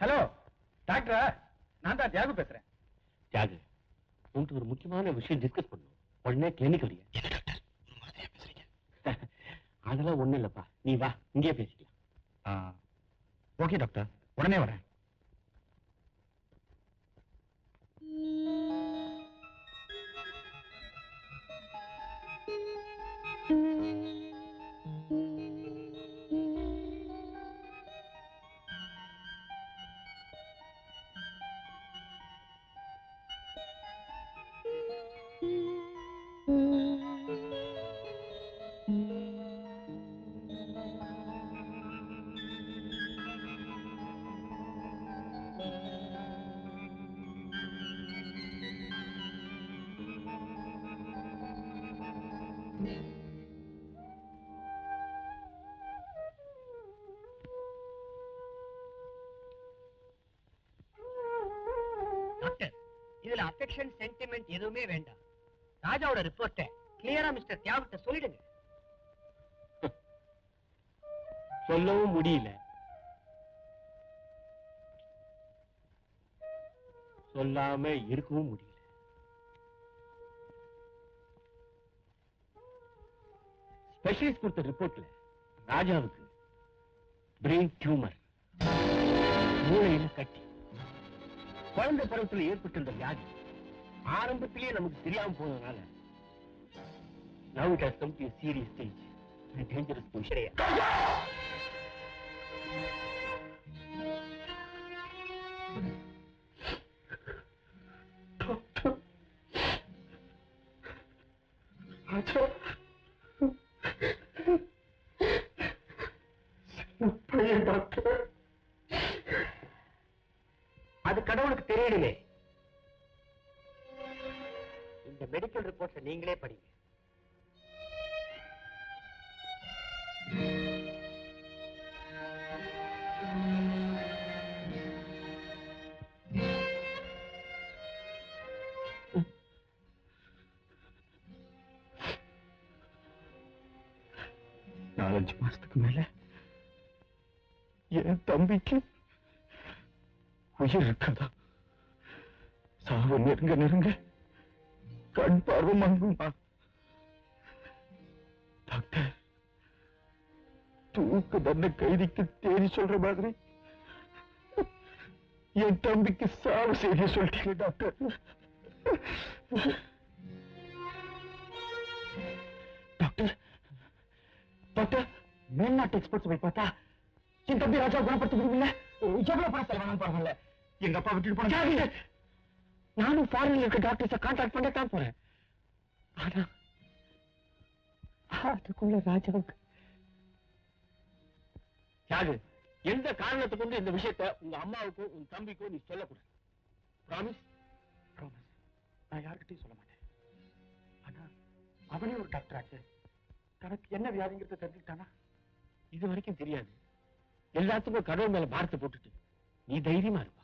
Hello டாக்டரா நான் தான் தியாகு பேசுறேன். தியாகு உன்கிட்ட ஒரு முக்கியமான விஷயம் டிஸ்கஸ் பண்ணணும். உடனே கிளினிக் வரியா? அதெல்லாம் ஒண்ணும் இல்லப்பா. நீ வா இங்கே பேசிக்கலாம். ஓகே டாக்டர் உடனே வரேன். இதுல அஃபெக்ஷன் சென்டிமெண்ட் எதுவுமே வேண்டாம். ராஜாவோட ரிப்போர்ட்டை கிளியரா மிஸ்டர் தியாகிட்ட சொல்லிடுங்க. சொல்லவும் முடியல. சொல்லாம இருக்கவும் முடியல. ஸ்பெஷலிஸ்ட் கொடுத்த ரிப்போர்ட்ல ராஜாவுக்கு பிரெயின் டியூமர் மூளையில கட்டி குழந்தை பருவத்தில் ஏற்பட்டிருந்த வியாதி ஆரம்பத்திலேயே நமக்கு தெரியாம போனதுனால now it has come to a serious stage and dangerous position. அஞ்சு மாசத்துக்கு மேல என் தம்பிக்கு உயிர் இருக்காதா சாவு நெருங்க நெருங்க கண் பார்வை மங்குமா? டாக்டர் தூக்கு தண்டனை கைதிக்கு தேதி சொல்ற மாதிரி என் தம்பிக்கு சாவு செய்தி சொல்லிட்டீங்க டாக்டர் டாக்டர். டாக்டர் மேல்நாட்டு எக்ஸ்பர்ட்ஸ் போய் பார்த்தா என் தம்பி ராஜா குணப்படுத்த முடியல எவ்வளவு பணம் செலவானாலும் பரவாயில்ல எங்க அப்பா விட்டுட்டு போன நானும் ஃபாரின்ல இருக்க டாக்டர்ஸ கான்டாக்ட் பண்ண தான் போறேன். ஆனா அதுக்குள்ள ராஜாவுக்கு தியாகு எந்த காரணத்தை கொண்டு இந்த விஷயத்த உங்க அம்மாவுக்கோ உங்க தம்பிக்கோ நீ சொல்லக்கூடாது? ப்ராமிஸ் ப்ராமிஸ் நான் யார்கிட்டையும் சொல்ல மாட்டேன். ஆனா அவனே ஒரு டாக்டர் ஆச்சு. தனக்கு என்ன வியாதிங்கிறத தெரிஞ்சுக்கிட்டானா? இது வரைக்கும் தெரியாது. எல்லாத்துக்கும் கடவுள் மேல பாரத்தை போட்டுட்டு நீ தைரியமா இருப்பா.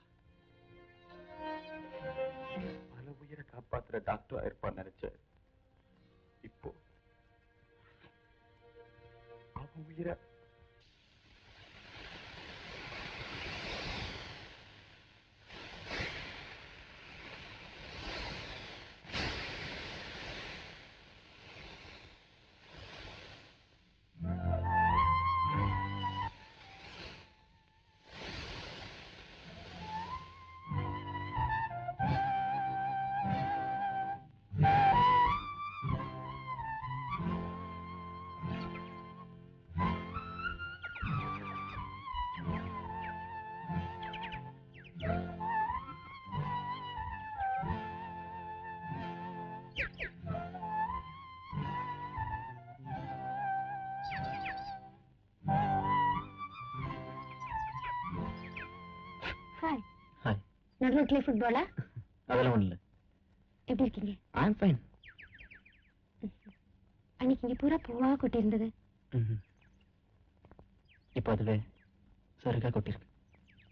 பல உயிரை காப்பாத்துற டாக்டரா இருப்பான்னு நினைச்ச இப்போ அவன் உயிரை ஹாய் நடுரோட்ல ஃபுட்பாலா அதெல்லாம் ஒண்ணு இல்ல. எப்படி இருக்கீங்க? ஐ அம் ஃபைன் அன்னைக்கு இங்க பூரா பூவா கொட்டி இருந்தது. இப்போ அதுல சருகா கொட்டிருக்கு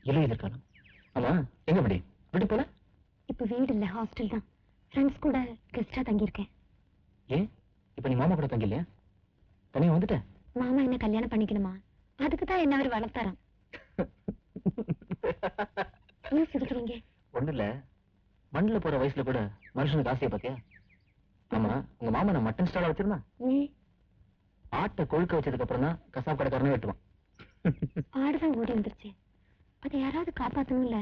இலை எதிர்காலம். ஆமா எங்க படி விட்டு போல? இப்ப வீடு இல்ல ஹாஸ்டல் தான். ஃப்ரெண்ட்ஸ் கூட கெஸ்டா தங்கியிருக்கேன். ஏன்? இப்ப நீ மாமா கூட தங்கி இல்லையா தனியா வந்துட்ட? மாமா என்ன கல்யாணம் பண்ணிக்கணுமா? அதுக்கு தான் என்ன அவர் வளர்த்தாராம். ஏன் சிரிக்கிறீங்க ஒண்ணு இல்ல மண்ணுல போற வயசுல கூட மனுஷனுக்கு ஆசையை பாத்தியா? ஆமா உங்க மாமா நான் மட்டன் ஸ்டால வச்சிருந்தான் ஏன் ஆட்டை கொழுக்க வச்சதுக்கு அப்புறம் தான் கசாப் கடைக்காரனே வெட்டுவான். ஆடுதான் ஓடி வந்துருச்சு. அதை யாராவது காப்பாத்தணும் இல்ல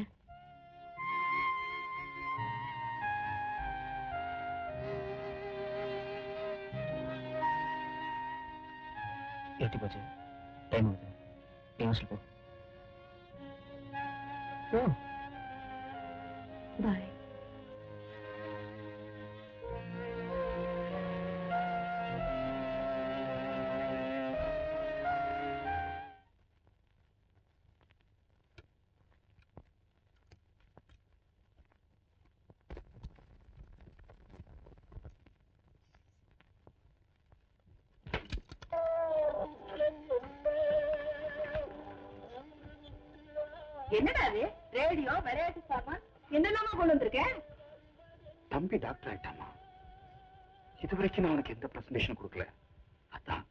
எட்டி போச்சு. டைம் ஆகுது. நீ ஹாஸ்டல் போ. போ பாய் என்னடா அது? ரேடியோ விளையாட்டு சாமான்? என்னெல்லாமா கொண்டு வந்திருக்கேன் தம்பி டாக்டர் ஆயிட்டாமா இது வரைக்கும் நான் உனக்கு எந்த பிரசன்டேஷன் கொடுக்கல. அதான்.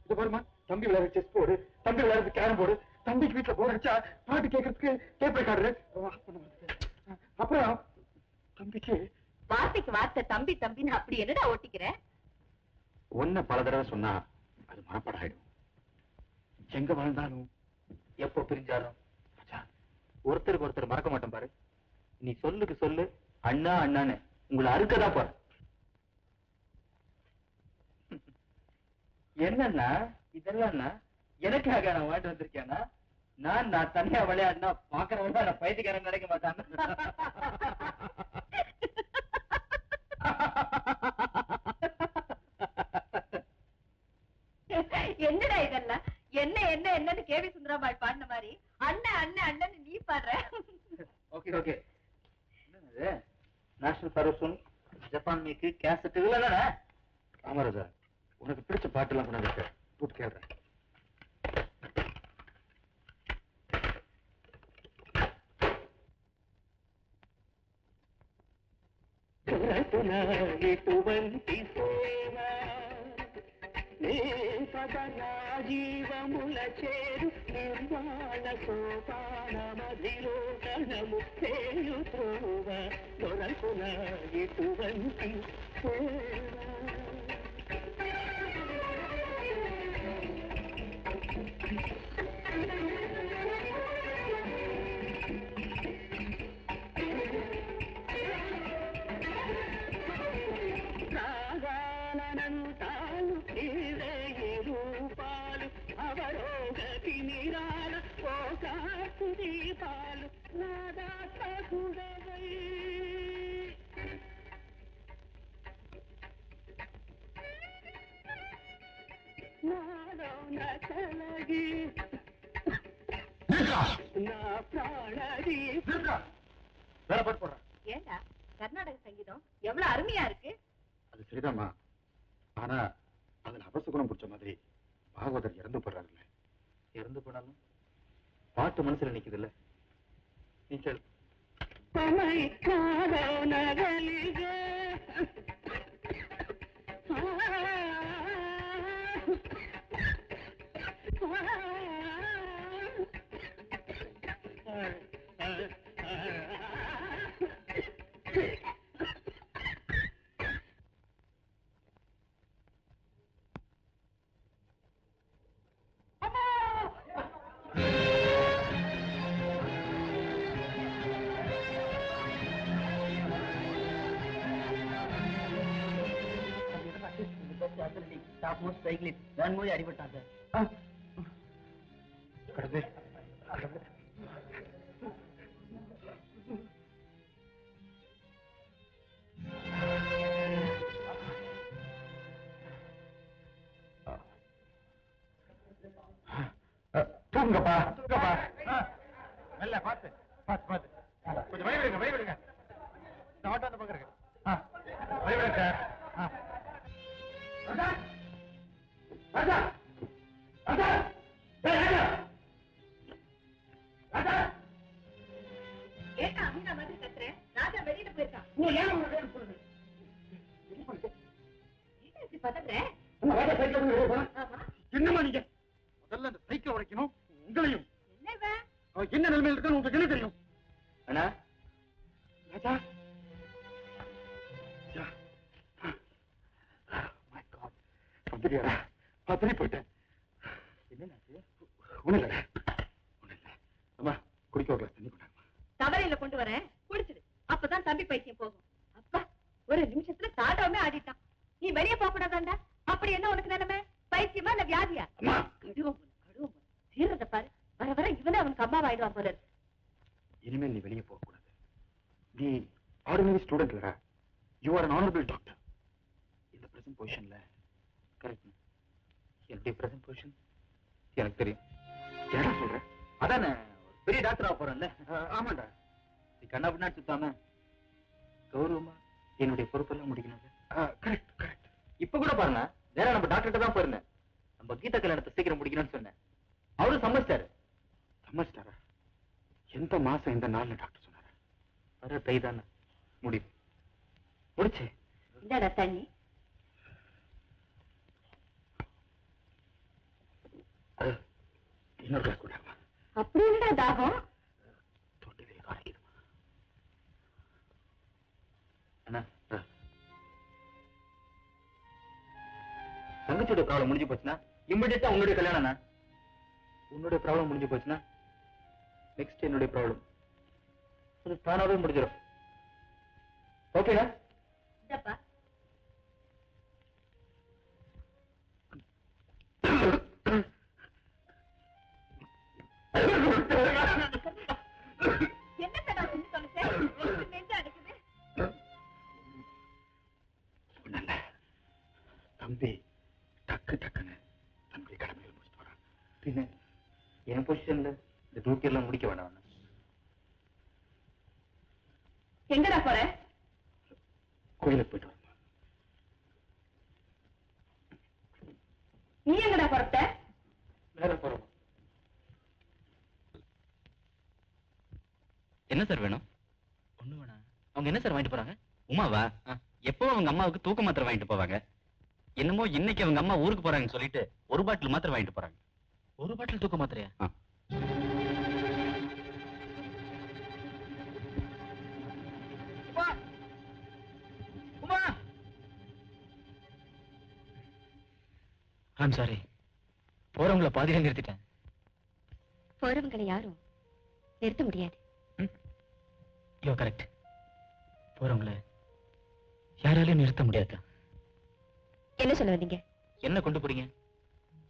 இது பாருமா தம்பி விளையாடுற செஸ் போர்டு தம்பி விளையாடுறது கேரம் போர்டு தம்பிக்கு வீட்டுல போர் அடிச்சா பாட்டு கேட்கறதுக்கு டேப் ரெக்கார்டர் அப்புறம் தம்பிக்கு வார்த்தைக்கு வார்த்தை தம்பி தம்பின்னு அப்படி என்னடா ஓட்டிக்கிற? ஒன்ன பல தடவை சொன்னா அது மனப்பாடம் ஆயிடும் எங்க வாழ்ந்தாலும் எப்போ பிரிஞ்சாலும் ஒருத்தருக்கு ஒருத்தர் மறக்க நீ சொல்லுக்கு சொல்லு. அண்ணா அண்ணான்னு. உங்களை அறுக்கதான் பாரு என்னன்னா இதெல்லாம் எனக்காக நான் வாங்கிட்டு வந்திருக்கேன்னா நான் நான் தனியா விளையாடினா பாக்குறவங்க நான் பைத்தியக்காரன் நினைக்க மாட்டான். என்னடா இதெல்லாம்? என்ன என்ன என்னன்னு கேவி சுந்தராபாய் பாடின மாதிரி. அண்ணன் அண்ணன் அண்ணன் நீ பாடுற. Okay okay. நேஷனல் பரோசூன் ஜப்பான் மீக்கு கேசட் இதெல்லாம் தானே காமராஜா உனக்கு பிடிச்ச பாட்டுலாம் கொண்டு வந்துருக்கு கூட்டு கேள்றேன். டுவெண்ட்டி పదనా జీవముల చేరు నిర్మాణ సోపానమధిలో కణము పేరు త్రోవ దొరకున ఇటువంటి రాగాలనంతా துதி பாலும் நாதா தகுடவை ನಾಡೋಣ ಕಲಗಿ ನಾ ಪ್ರಾಣದಿ வேற பாட்டு கர்நாடக சங்கீதம் எவ்வளவு அருமையா இருக்கு? அது சரிதாம்மா. ஆனா அதுல அவசகுணம் பிடிச்ச மாதிரி பாகவதர் இறந்து போடுறாருல்ல இறந்து போனாலும் பாட்டு மனசுல நிக்குது இல்ல நீ சொல் தமிழ்காரோ நகலிகே டாப் மோஸ்ட் சைக்கிளிஸ்ட் வேன்மொழி அடிபட்டான் சார் கடவுளே கடவுளே என்ன நிலைமையில் இருக்கான்னு உங்களுக்கு என்ன தெரியும்? அண்ணா? ராஜா? ராஜா மை காட் அப்படியாடா? பத்திரி போயிட்டேன். என்னண்ணாச்சு ஒண்ணு இல்ல ஒண்ணு இல்ல அம்மா குடிக்க ஒரு glass தண்ணி கொண்டாங்க தவறையில கொண்டு வரேன். குடிச்சிடு. அப்பதான் தம்பி பைத்தியம் போகும். அப்பா ஒரு நிமிஷத்துல தாண்டவமே ஆடிட்டான். நீ வெளிய போக கூடாதாண்டா அப்படி என்ன உனக்கு நிலைமை? பைத்தியமா இல்ல வியாதியா? அம்மா கடுவம் போல, கடுவம் போல. தீர்றத பாரு வர வர இவனே அவனுக்கு போல இனிமேல் நீ வெளியே போகக்கூடாது. நீ ஆர்டினரி ஸ்டூடெண்ட் இல்லடா. You are an honourable doctor இந்த பிரசன்ட் பொசிஷன்ல கரெக்ட் என்னுடைய பிரசன்ட் பொசிஷன் எனக்கு தெரியும். என்ன சொல்ற? அதானே ஒரு பெரிய டாக்டரா போறேன்ல. ஆமாண்டா. நீ கண்ணா பின்னா சுத்தாம கௌரவமா என்னுடைய பொறுப்பெல்லாம் முடிக்கணும் கரெக்ட் கரெக்ட் இப்ப கூட பாருங்க நேரம் நம்ம டாக்டர்கிட்ட தான் போயிருந்தேன். நம்ம கீதா கல்யாணத்தை சீக்கிரம் முடிக்கணும்னு சொன்னேன். அவரும் சம்மதிச்சிட்டாரு மாசம் எந்த நாள்ல டாக்டர் சொன்னாரு. வர தை தானே. முடிவு. முடிச்சு. இந்தாடா தண்ணி. இன்னொரு கிளாஸ் கொண்டாங்க அப்படி என்னடா தாகம். தொட்டிலே காணிக்கணும் அண்ணா தங்கச்சியோட ப்ராப்ளம் முடிஞ்சு போச்சுன்னா இம்மிடியா உன்னுடைய கல்யாணம் உன்னுடைய ப்ராப்ளம் முடிஞ்சு போச்சுன்னா நெக்ஸ்ட் என்னுடைய ப்ராப்ளம் அது தானாவே முடிஞ்சிடும். ஓகேடா நீ எங்கடா புறப்பட்ட போறோம். என்ன சார் வேணும்? ஒண்ணு வேணாம் அவங்க என்ன சார் வாங்கிட்டு போறாங்க? உமாவா? எப்போ அவங்க அம்மாவுக்கு தூக்க மாத்திரை வாங்கிட்டு போவாங்க? என்னமோ இன்னைக்கு அவங்க அம்மா ஊருக்கு போறாங்கன்னு சொல்லிட்டு ஒரு பாட்டில் மாத்திரை வாங்கிட்டு போறாங்க. ஒரு பாட்டில் தூக்க மாத்திரையா? ஐம் சாரி போறவங்கள பாதியில நிறுத்திட்டேன் போறவங்களை யாரும் நிறுத்த முடியாது. யோ கரெக்ட் போறவங்கள யாராலையும் நிறுத்த முடியாதா என்ன சொல்ல வந்தீங்க? என்ன கொண்டு போறீங்க?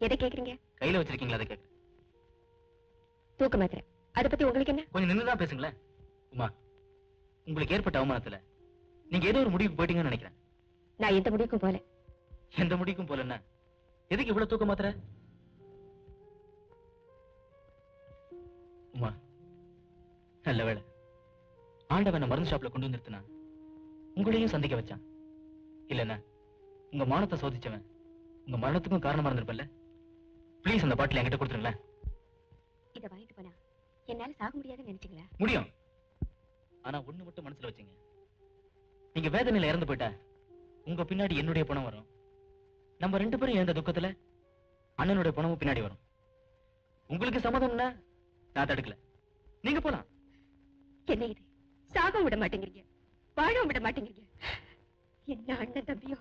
எதை கேக்குறீங்க? கையில வச்சிருக்கீங்களா அதை கேட்க தூக்க மாத்திரை. அதை பத்தி உங்களுக்கு என்ன? கொஞ்சம் நின்று தான் பேசுங்களேன். உமா உங்களுக்கு ஏற்பட்ட அவமானத்துல நீங்க ஏதோ ஒரு முடிவுக்கு போயிட்டீங்கன்னு நினைக்கிறேன். நான் எந்த முடிவுக்கும் போல எந்த முடிவுக்கும் போலன்னா எதுக்கு இவ்வளவு தூக்க மாத்திர உமா நல்ல வேளை. ஆண்டவன் மருந்து ஷாப்ல கொண்டு வந்து நிறுத்தினா உங்களையும் சந்திக்க வச்சான். இல்லன்னா உங்க மானத்தை சோதிச்சவன் உங்க மரணத்துக்கும் காரணமா இருந்திருப்பல்ல? ப்ளீஸ் அந்த பாட்டில் என்கிட்ட கொடுத்துருங்களேன். இத வாங்கிட்டு போனா என்னால சாக முடியாதுன்னு நினைச்சீங்களா? முடியும். ஆனா ஒண்ணு மட்டும் மனசுல வச்சுங்க. நீங்க வேதனையில இறந்து போயிட்டா உங்க பின்னாடி என்னுடைய பணம் வரும். நம்ம ரெண்டு பேரும் இழந்த துக்கத்துல? அண்ணனுடைய பணமும் பின்னாடி வரும். உங்களுக்கு சம்மதம்னா நான் தடுக்கல நீங்க போலாம். என்ன இது? சாக விட மாட்டேங்கிறீங்க. வாழவும் விட மாட்டேங்கிறீங்க. என்ன அண்ணன் தம்பியோ?